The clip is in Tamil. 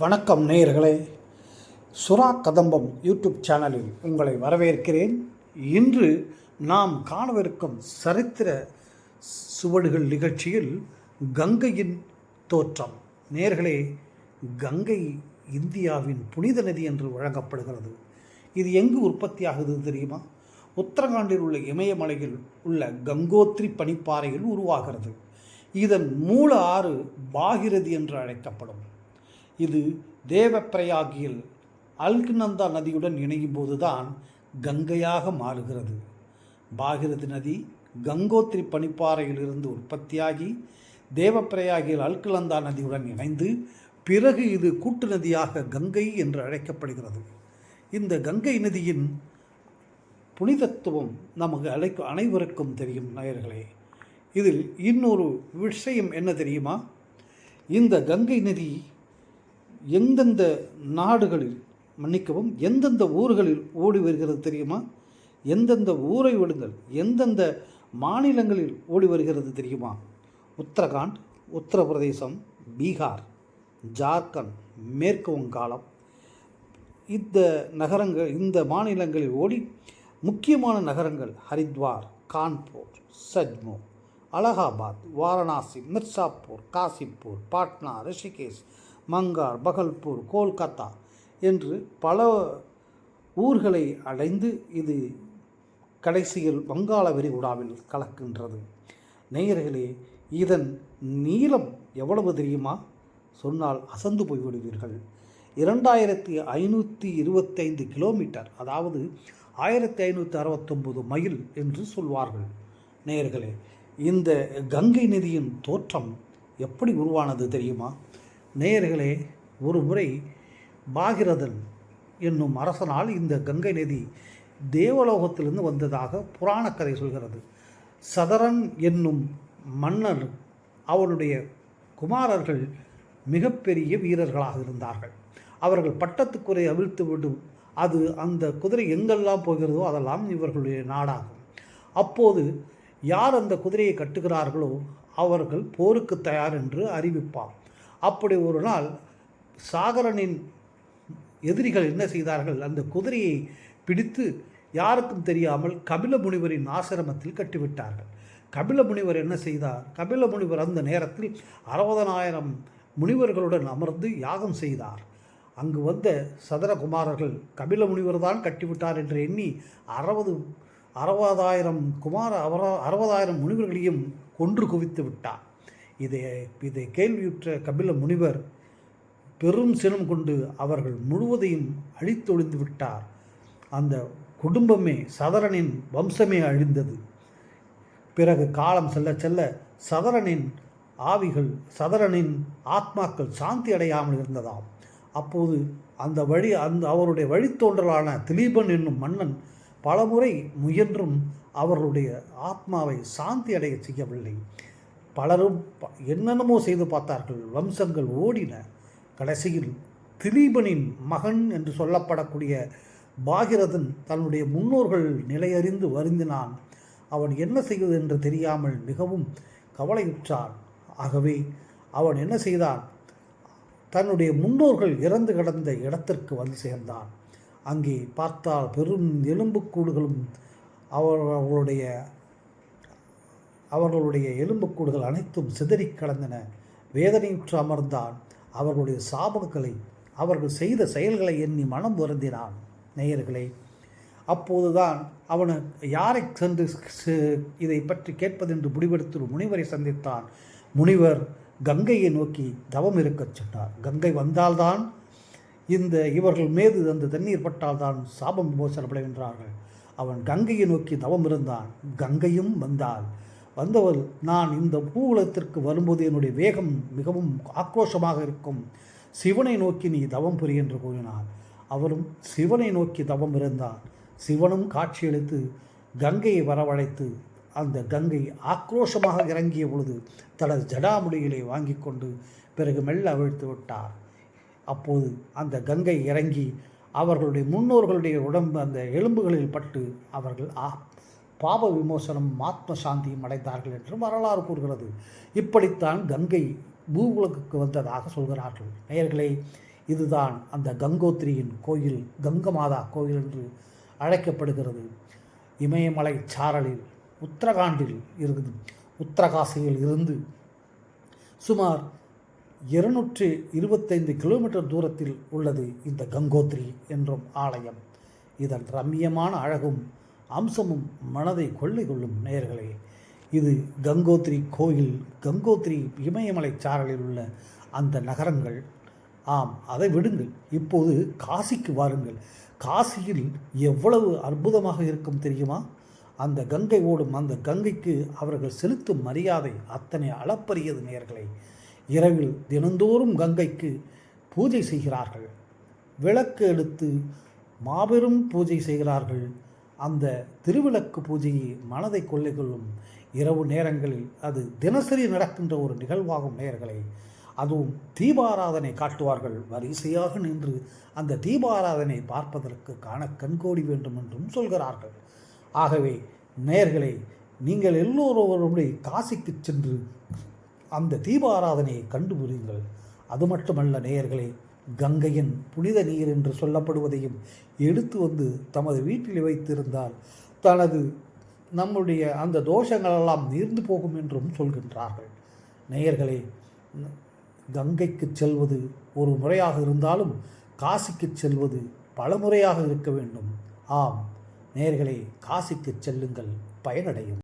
வணக்கம் நேயர்களே. சுறா கதம்பம் யூடியூப் சேனலில் உங்களை வரவேற்கிறேன். இன்று நாம் காணவிருக்கும் சரித்திர சுவடுகள் நிகழ்ச்சியில் கங்கையின் தோற்றம். நேர்களே கங்கை இந்தியாவின் புனித நதி என்று வழங்கப்படுகிறது. இது எங்கு உற்பத்தியாகுது தெரியுமா? உத்தரகாண்டில் உள்ள இமயமலையில் உள்ள கங்கோத்ரி பனிப்பாறையில் உருவாகிறது. இதன் மூல ஆறு பாகிரதி என்று அழைக்கப்படும். இது தேவப்பிரயாகியில் அல்க்நந்தா நதியுடன் இணையும் போதுதான் கங்கையாக மாறுகிறது. பாகிரதி நதி கங்கோத்ரி பனிப்பாறையிலிருந்து உற்பத்தியாகி தேவப்பிரயாகியில் அல்கலந்தா நதியுடன் இணைந்து பிறகு இது கூட்டு நதியாக கங்கை என்று அழைக்கப்படுகிறது. இந்த கங்கை நதியின் புனிதத்துவம் நமக்கு அழைக்க அனைவருக்கும் தெரியும் நேயர்களே. இதில் இன்னொரு விஷயம் என்ன தெரியுமா? இந்த கங்கை நதி எந்தெந்த நாடுகளில் மன்னிக்கவும் எந்தெந்த ஊர்களில் ஓடி வருகிறது தெரியுமா? எந்தெந்த ஊரை விடுங்கள் எந்தெந்த மாநிலங்களில் ஓடி வருகிறது தெரியுமா? உத்தரகாண்ட் உத்தரப்பிரதேசம் பீகார் ஜார்க்கண்ட் மேற்கு வங்காளம். இந்த நகரங்கள் இந்த மாநிலங்களில் ஓடி முக்கியமான நகரங்கள் ஹரித்வார் கான்பூர் சஜ்மு அலகாபாத் வாரணாசி மிர்சாப்பூர் காசிப்பூர் பாட்னா ரிஷிகேஷ் மங்கார் பகல்பூர் கோல்கத்தா என்று பல ஊர்களை அடைந்து இது கடைசியில் வங்காள விரிகுடாவில் கலக்கின்றது. நேயர்களே இதன் நீளம் எவ்வளவு தெரியுமா? சொன்னால் அசந்து போய்விடுவீர்கள். இரண்டாயிரத்தி ஐநூற்றி இருபத்தைந்து கிலோமீட்டர் அதாவது ஆயிரத்தி ஐநூற்றி அறுபத்தொம்பது மைல் என்று சொல்வார்கள். நேயர்களே இந்த கங்கை நதியின் தோற்றம் எப்படி உருவானது தெரியுமா? நேயர்களே ஒரு முறை பாகிரதன் என்னும் அரசனால் இந்த கங்கை நதி தேவலோகத்திலிருந்து வந்ததாக புராண கதை சொல்கிறது. சதரன் என்னும் மன்னர் அவனுடைய குமாரர்கள் மிகப்பெரிய வீரர்களாக இருந்தார்கள். அவர்கள் பட்டத்துக்குறை அவிழ்த்து விடும் அது அந்த குதிரை எங்கெல்லாம் போகிறதோ அதெல்லாம் இவர்களுடைய நாடாகும். அப்போது யார் அந்த குதிரையை கட்டுகிறார்களோ அவர்கள் போருக்கு தயார் என்று அறிவிப்பார். அப்படி ஒரு நாள் சாகரனின் எதிரிகள் என்ன செய்தார்கள்? அந்த குதிரையை பிடித்து யாருக்கும் தெரியாமல் கபில முனிவரின் ஆசிரமத்தில் கட்டிவிட்டார்கள். கபில முனிவர் என்ன செய்தார்? கபில முனிவர் அந்த நேரத்தில் அறுபதனாயிரம் முனிவர்களுடன் அமர்ந்து யாகம் செய்தார். அங்கு வந்த சதரகுமாரர்கள் கபில முனிவர் தான் கட்டிவிட்டார் என்று எண்ணி அறுபது அறுபதாயிரம் குமார அவர அறுபதாயிரம் முனிவர்களையும் கொன்று குவித்து விட்டார். இதை இதை கேள்வியுற்ற கபில முனிவர் பெரும் சினம் கொண்டு அவர்கள் முழுவதையும் அழித்தொழிந்து விட்டார். அந்த குடும்பமே சதரனின் வம்சமே அழிந்தது. பிறகு காலம் செல்ல செல்ல சதரனின் ஆவிகள் சதரனின் ஆத்மாக்கள் சாந்தி அடையாமல் இருந்ததாம். அப்போது அந்த வழி அந்த அவருடைய வழித்தோன்றலான திலீபன் என்னும் மன்னன் பலமுறை முயன்றும் அவர்களுடைய ஆத்மாவை சாந்தி அடைய செய்யவில்லை. பலரும் என்னென்னமோ செய்து பார்த்தார்கள். வம்சங்கள் ஓடின. கடைசியில் திலீபனின் மகன் என்று சொல்லப்படக்கூடிய பாகிரதன் தன்னுடைய முன்னோர்கள் நிலையறிந்து வருந்தினான். அவன் என்ன செய்வது என்று தெரியாமல் மிகவும் கவலையுற்றான். ஆகவே அவன் என்ன செய்தான்? தன்னுடைய முன்னோர்கள் இறந்து கிடந்த இடத்திற்கு வந்து சேர்ந்தான். அங்கே பார்த்தால் பெரும் எலும்புக்கூடுகளும் அவர்களுடைய அவர்களுடைய எலும்புக்கூடுகள் அனைத்தும் சிதறி கலந்தன வேதனையுற்று அமர்ந்தான். அவர்களுடைய சாபங்களை அவர்கள் செய்த செயல்களை எண்ணி மனம் வருந்தினான். நேயர்களே அப்போதுதான் அவனு யாரை சென்று இதை பற்றி கேட்பதென்று முடிவெடுத்து முனிவரை சந்தித்தான். முனிவர் கங்கையை நோக்கி தவம் இருக்கச் சொன்னார். கங்கை வந்தால்தான் இந்த இவர்கள் மீது அந்த தண்ணீர் பட்டால்தான் சாபம் விமோசனப்பட என்றார்கள் அவன் கங்கையை நோக்கி தவம் இருந்தான். கங்கையும் வந்தாள். வந்தவள் நான் இந்த பூவுலத்திற்கு வரும்போது என்னுடைய வேகம் மிகவும் ஆக்ரோஷமாக இருக்கும். சிவனை நோக்கி நீ தவம் புரி என்று கூறினார் அவரும் சிவனை நோக்கி தவம் இருந்தார். சிவனும் காட்சியளித்து கங்கையை வரவழைத்து அந்த கங்கை ஆக்ரோஷமாக இறங்கிய பொழுது தனது ஜடாமுடிகளை வாங்கி கொண்டு பிறகு மெல்ல அவிழ்த்து விட்டார். அப்போது அந்த கங்கை இறங்கி அவர்களுடைய முன்னோர்களுடைய உடம்பு அந்த எலும்புகளில் பட்டு அவர்கள் பாப விமோசனம் ஆத்ம சாந்தியும் அடைந்தார்கள் என்று வரலாறு கூறுகிறது. இப்படித்தான் கங்கை பூவுலகுக்கு வந்ததாக சொல்கிறார்கள். நேயர்களே இதுதான் அந்த கங்கோத்திரியின் கோயில் கங்கமாதா கோயில் என்று அழைக்கப்படுகிறது. இமயமலை சாரலில் உத்தரகாண்டில் இருந்து உத்தரகாசியில் இருந்து சுமார் இருநூற்று இருபத்தைந்து கிலோமீட்டர் தூரத்தில் உள்ளது இந்த கங்கோத்ரி என்றும் ஆலயம். இதன் ரம்மியமான அழகும் அம்சமும் மனதை கொள்ளை கொள்ளும் நேயர்களே. இது கங்கோத்ரி கோயில் கங்கோத்ரி இமயமலை சாரலில் உள்ள அந்த நகரங்கள். ஆம் அதை விடுங்கள். இப்போது காசிக்கு வாருங்கள். காசியில் எவ்வளவு அற்புதமாக இருக்கும் தெரியுமா? அந்த கங்கை ஓடும் அந்த கங்கைக்கு அவர்கள் செலுத்தும் மரியாதை அத்தனை அளப்பரியது நேர்களை இரவில் தினந்தோறும் கங்கைக்கு பூஜை செய்கிறார்கள். விளக்கு எடுத்து மாபெரும் பூஜை செய்கிறார்கள். அந்த திருவிளக்கு பூஜையை மனதை கொள்ளை கொள்ளும் இரவு நேரங்களில் அது தினசரி நடக்கின்ற ஒரு நிகழ்வாகும் நேயர்களை. அதுவும் தீபாராதனை காட்டுவார்கள் வரிசையாக நின்று அந்த தீபாராதனை பார்ப்பதற்கு காண கண்கோடி வேண்டும் என்றும் சொல்கிறார்கள். ஆகவே நேயர்களை நீங்கள் எல்லோருடைய காசிக்கு சென்று அந்த தீபாராதனையை கண்டுபிடிங்கள் அது மட்டுமல்ல நேயர்களே கங்கையின் புனித நீர் என்று சொல்லப்படுவதையும் எடுத்து வந்து தமது வீட்டில் வைத்திருந்தால் தனது நம்முடைய அந்த தோஷங்களெல்லாம் நீர்ந்து போகும் என்றும் சொல்கின்றார்கள். நேயர்களே கங்கைக்கு செல்வது ஒரு முறையாக இருந்தாலும் காசிக்கு செல்வது பல முறையாக இருக்க வேண்டும். ஆம் நேர்களே காசிக்கு செல்லுங்கள் பயனடையும்.